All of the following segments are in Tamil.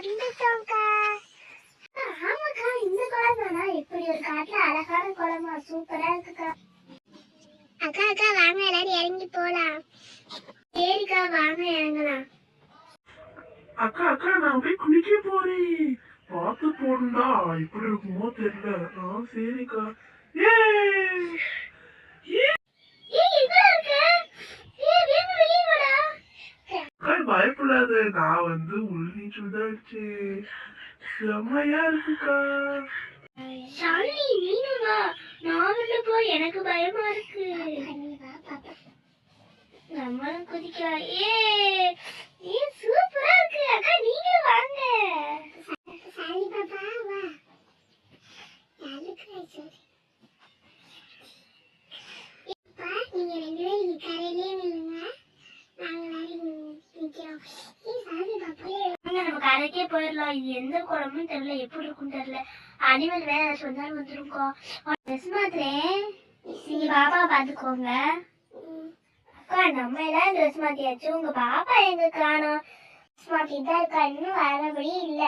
வந்துட்டோம்க்கா. ஆமாக்கா இந்த குளம் தானா இப்படி ஒரு காட்டுல அழகான குளமா சூப்பரா இருக்குக்கா. அக்கா அக்கா வாங்க எல்லாரும் இறங்கி போலாம். சரிக்கா வாங்க இறங்கலாம். அக்கா அக்கா நான் போய் குளிக்க போறேன். பார்த்து போடுண்டா எப்படி இருக்குமோ தெரியல. ஆ சரிக்கா ஏ ஏய் எங்க இருக்க ஏய் வேக வெளிய வாடா அக்கா பயப்படாத நான் வந்து உள் நீச்சல் தான் அடிச்சேன் செம்மையா இருக்குக்கா ஷாலினி நீனும் வா நான் உள்ள போ எனக்கு பயமா இருக்கு. நம்மளும் குதிக்கலாம். ஏ ஏ சூப்பரா இருக்கு அக்கா நீங்க வாங்க சரி பாப்பா வா யாருக்கு சரி இப்பா நீங்க ரெண்டு பேரும் இங்க கரையிலே நில்லுங்க நாங்க எல்லாரும் நிக்கிறோம் ஏ சாரி பாப்பா நம்ம போயிடலாம். இது எந்த குளமும் தெரியல எப்படி இருக்கும்னு தெரியல. அனிமல் வேற சொன்னாலும் வந்துருக்கோ ட்ரெஸ் மாத்திரே நீங்க பாப்பா பாத்துக்கோங்க அக்கா நம்ம எல்லாம் ட்ரெஸ் மாத்தியாச்சு? உங்க பாப்பா எங்க காணோம் ட்ரெஸ் மாத்திட்டு தான் இருக்கா. இன்னும் வரபடி இல்ல.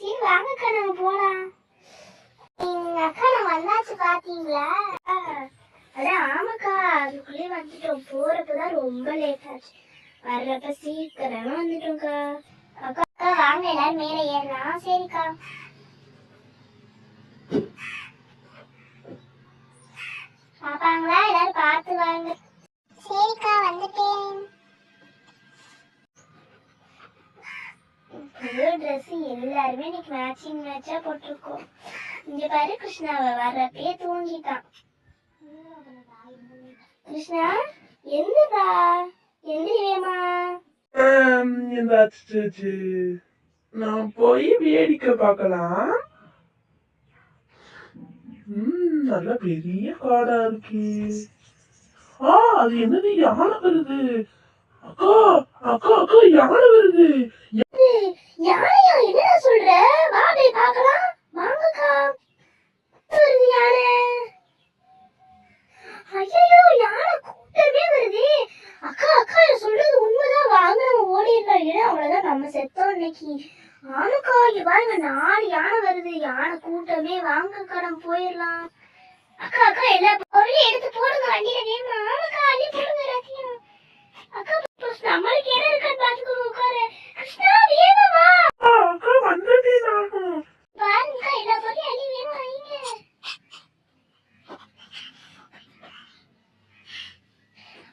சரி வாங்கக்கா நம்ம போலாம். எங்க அக்கா நான் வந்தாச்சு பாத்தீங்களா? அதான் ஆமாக்கா. அதுக்குள்ளே வந்துட்டோம். போறப்பதான் ரொம்ப லேட் ஆச்சு. வர்றப்ப சீக்கிரமா வந்துட்டோம்க்கா. அக்கா அக்கா வாங்க எல்லாரும் மேல ஏறலாம். சரிக்கா. பாப்பாங்களா? எல்லாரும் பார்த்து வாங்க. சரிக்கா வந்துட்டேன். புது ட்ரெஸ் எல்லாருமே இன்னைக்கு மேட்சிங் மேட்சா போட்டிருக்கோம். இங்க பாரு கிருஷ்ணா அவ வர்றப்பயே தூங்கிட்டான். கிருஷ்ணா எந்திரிவேமா நான் போய் வேடிக்கை பார்க்கலாம். ம் நல்ல பெரிய காடா இருக்கு. ஆ அது என்னது? யானை வருது. அக்கா அக்கா அக்கா யானை வருது. யானையா? என்னடா சொல்ற வா போய் பார்க்கலாம் வாங்கக்கா வருது யானை ஐயோ யானை கூட்டமே வருது அக்கா அக்கா நான் சொல்றது உண்மைதான் வாங்க நம்ம ஓடிடலாம் நம்ம செத்தோம் இன்னைக்கு. ஆமாக்கா இங்க பாருங்க நாலு யானை வருது. யானை கூட்டமே வாங்க கடன் போயிடலாம். அக்கா அக்கா எல்லா பொருளையும் எடுத்து போடுங்க வண்டியில. வேணுமா ஆமாக்கா அள்ளி போடுங்க எல்லாத்தையும். அக்கா first நம்மளுக்கு இடம் இருக்கான்னு பாத்துக்கோங்க உட்காரு கிருஷ்ணா வேகமா வா ஆ, அக்கா வந்துட்டேன் நானும் பாருங்க எல்லா பொருளையும் அள்ளி வேணும் வைங்க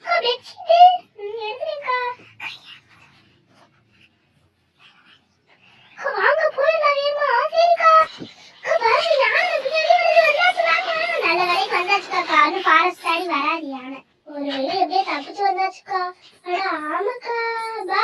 அக்கா பெட்ஷீட் எடுத்துருக்கா அக்கா வாங்க போயிடலாம் வேணுமா சரிக்கா அக்கா பாருங்க யானை பின்னாடி வருது வந்தாச்சு வாங்க நல்ல வேலைக்கு வந்தாச்சுக்கா ஃபாரஸ்ட் தாடி வராது யானை. ஒரு எப்படியே தப்பிச்சு வந்தாச்சுக்கா. ஆனா ஆமாக்கா பா